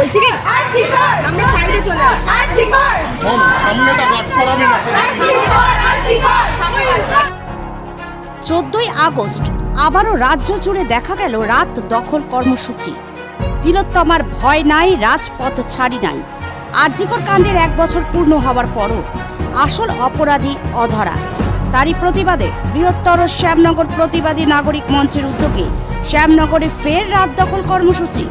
বলছি কি? আমরা সাইডে চলে আসি। সামনেটা গাছ করাবি না চোদ্দই আগস্ট আবারও রাজ্য জুড়ে দেখা গেল রাত দখল কর্মসূচি। তিলোত্তমার ভয় নাই রাজপথ ছাড়ি নাই। আরজিকর কাণ্ডের এক বছর পূর্ণ হওয়ার পরও আসল অপরাধী অধরা। তারই প্রতিবাদে বৃহত্তর শ্যামনগর প্রতিবাদী নাগরিক মঞ্চের উদ্যোগে শ্যামনগরে ফের রাত দখল কর্মসূচি।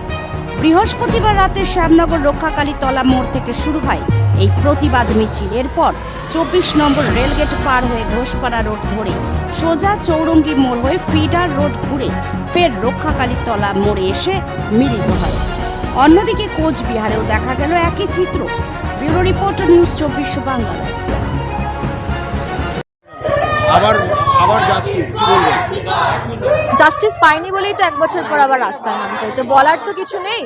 বৃহস্পতিবার রাতে শ্যামনগর রক্ষাকালী তলা মোড় থেকে শুরু হয় এই প্রতিবাদ মিছিল। এরপর চব্বিশ নম্বর রেলগেট পার হয়ে ঘোষপাড়া রোড ধরে সোজা চৌরঙ্গি মোড় হয়ে ফিডার রোড ঘুরে ফের রক্ষাকালী তলা মোড়ে এসে মিলিত হয়। অন্যদিকে কোচবিহারেও দেখা গেল একই চিত্র। ব্যুরো রিপোর্ট, নিউজ চব্বিশ বাংলা। আবার আবার বলবেন? জাস্টিস পাইনি বলেই তো এক বছর পর আবার রাস্তায় নামতে হয়েছে। বলার তো কিছু নেই।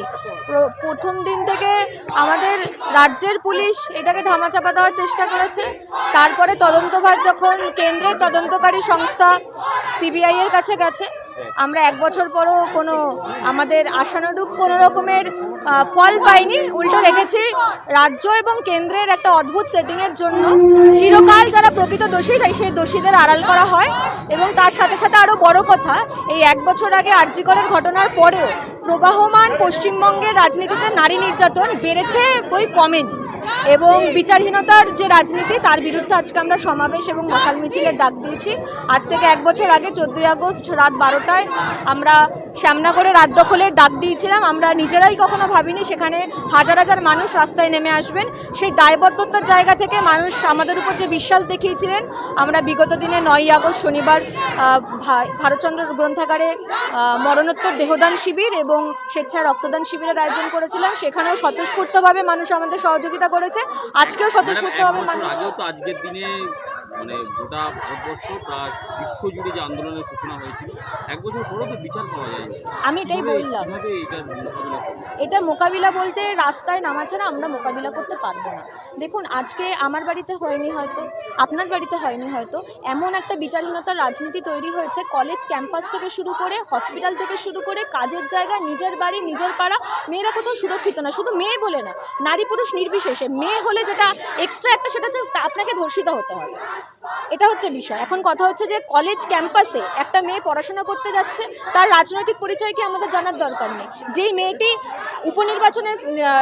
প্রথম দিন থেকে আমাদের রাজ্যের পুলিশ এটাকে ধামাচাপা দেওয়ার চেষ্টা করেছে। তারপরে তদন্তভার যখন কেন্দ্রের তদন্তকারী সংস্থা সিবিআই এর কাছে গেছে। আমরা এক বছর পরও কোনো আমাদের আশানুরূপ কোনো রকমের ফল পাইনি। উল্টো দেখেছি, রাজ্য এবং কেন্দ্রের একটা অদ্ভুত সেটিংয়ের জন্য চিরকাল যারা প্রকৃত দোষী, তাই সেই দোষীদের আড়াল করা হয়। এবং তার সাথে সাথে আরও বড় কথা, এই এক বছর আগে আর্যিকরের ঘটনার পরেও প্রবাহমান পশ্চিমবঙ্গের রাজনীতিতে নারী নির্যাতন বেড়েছে বই কমেনি এবং বিচারহীনতার যে রাজনীতি, তার বিরুদ্ধে আজকে আমরা সমাবেশ এবং মশাল মিছিলের ডাক দিয়েছি। আজ থেকে এক বছর আগে, চোদ্দোই আগস্ট রাত বারোটায় আমরা শ্যামনগরে রাত দখলের ডাক দিয়েছিলাম। আমরা নিজেরাই কখনো ভাবিনি সেখানে হাজার হাজার মানুষ রাস্তায় নেমে আসবেন। সেই দায়বদ্ধতার জায়গা থেকে মানুষ আমাদের উপর যে বিশ্বাস দেখিয়েছিলেন, আমরা বিগত দিনে নয়ই আগস্ট শনিবার ভারতচন্দ্র গ্রন্থাগারে মরণোত্তর দেহদান শিবির এবং স্বেচ্ছায় রক্তদান শিবিরের আয়োজন করেছিলাম। সেখানেও স্বতঃস্ফূর্তভাবে মানুষ আমাদের সহযোগিতা করেছে। আজকেও স্বতঃস্ফূর্তভাবে করতে হবে মানুষ বছর আগেও তো আজকের দিনে মানে গোটা ভারতবর্ষ প্লাস বিশ্বজুড়ে যে আন্দোলনের সূচনা হয়েছিল এক বছর পরেও তো বিচার পাওয়া যায়নি। আমি এটাই বললাম। এটা মোকাবিলা বলতে রাস্তায় নামা ছাড়া আমরা মোকাবিলা করতে পারব না। দেখুন আজকে আমার বাড়িতে হয়নি হয়তো আপনার বাড়িতে হয়নি হয়তো এমন একটা বিচারহীনতার রাজনীতি তৈরি হয়েছে কলেজ ক্যাম্পাস থেকে শুরু করে হসপিটাল থেকে শুরু করে কাজের জায়গা নিজের বাড়ি নিজের পাড়া মেয়েরা কোথাও সুরক্ষিত না শুধু মেয়ে বলে না নারী পুরুষ নির্বিশেষে মেয়ে হলে যেটা এক্সট্রা একটা সেটা হচ্ছে আপনাকে ধর্ষিত হতে হবে। এটা হচ্ছে বিষয়। এখন কথা হচ্ছে যে কলেজ ক্যাম্পাসে একটা মেয়ে পড়াশোনা করতে যাচ্ছে, তার রাজনৈতিক পরিচয় কি আমাদের জানার দরকার নেই? যেই মেয়েটি উপনির্বাচনের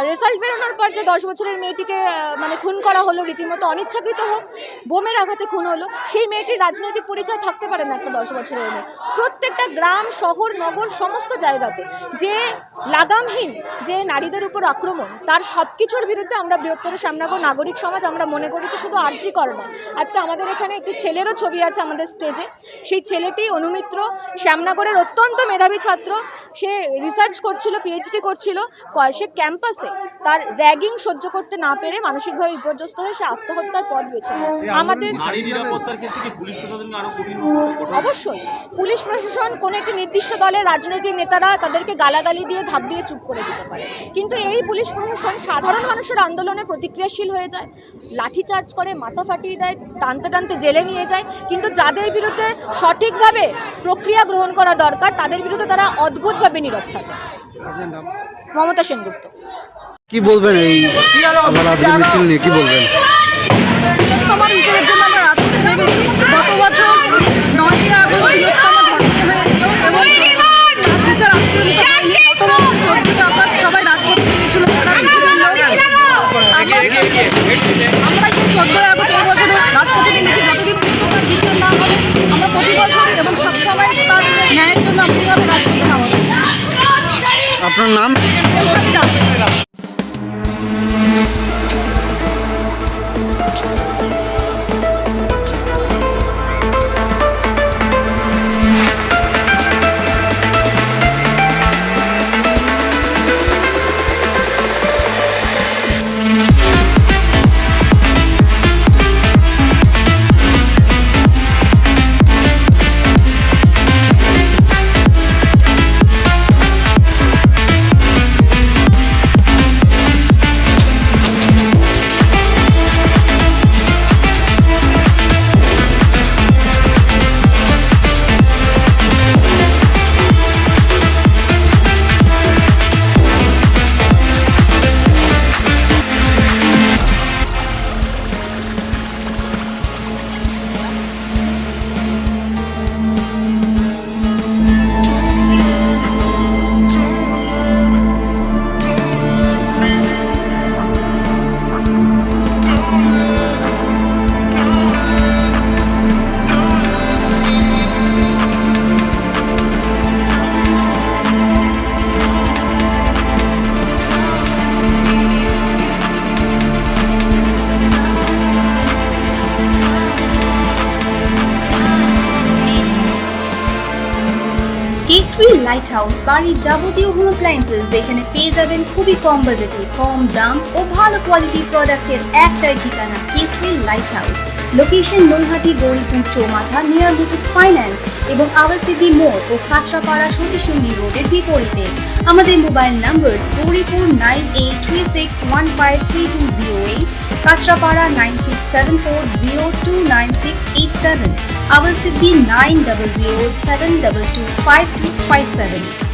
রেজাল্ট বেরোনোর পর যে দশ বছরের মেয়েটিকে মানে খুন করা হলো, রীতিমতো অনিচ্ছাকৃত হোক, বোমের আঘাতে খুন হলো, সেই মেয়েটির রাজনৈতিক পরিচয় থাকতে পারে না একটা দশ বছরের মেয়ে। প্রত্যেকটা গ্রাম, শহর, নগর, সমস্ত জায়গাতে যে লাগামহীন, যে নারীদের উপর আক্রমণ, তার সব কিছুর বিরুদ্ধে আমরা বৃহত্তর শ্যামনগর নাগরিক সমাজ, আমরা মনে করি যে শুধু আর্জি করে না। আজকে আমাদের এখানে একটি ছেলেরও ছবি আছে আমাদের স্টেজে। সেই ছেলেটি অনুমিত্র শ্যামনগরের অত্যন্ত মেধাবী ছাত্র। সে রিসার্চ করছিল পিএইচডি করছিল। সে ক্যাম্পাসে তার র্যাগিং সহ্য করতে না পেরে মানসিকভাবে বিপর্যস্ত হয়ে সে আত্মহত্যার পথ বেছে আমাদের অবশ্যই। পুলিশ প্রশাসন কোনো একটি নির্দিষ্ট দলের রাজনৈতিক নেতারা তাদেরকে গালাগালি দিয়ে ধাপ দিয়ে চুপ করে দিতে পারে। কিন্তু এই পুলিশ প্রশাসন সাধারণ মানুষের আন্দোলনে প্রতিক্রিয়াশীল হয়ে যায়। লাঠিচার্জ করে মাথা ফাটিয়ে দেয় টানতে টানতে জেলে নিয়ে যায়। কিন্তু যাদের বিরুদ্ধে সঠিকভাবে প্রক্রিয়া গ্রহণ করা দরকার তাদের বিরুদ্ধে তারা অদ্ভুতভাবে নীরব থাকে। মমতা সেনগুপ্ত। কি বলবেন এই মিছিল নিয়ে? কি বলবেন? আমরা কেসরি লাইট হাউস বাড়ির যাবতীয় হোম অ্যাপ্লায়েন্সেস যেখানে পেয়ে যাবেন খুবই কম বাজেটে কম দাম ও ভালো কোয়ালিটির প্রোডাক্টের একটাই ঠিকানা Kesari light house location Naihati, Gauripur, Chaumatha near Muthoot finance এবং আওয়াসিদি মোড় ও খাসরাপাড়া সতীসুন্দি রোডের বিপরীতে। আমাদের mobile number Gauripur nine eight three six one five three two zero eight Kanchrapara nine six seven four zero two nine six eight seven our Siddhi 900 722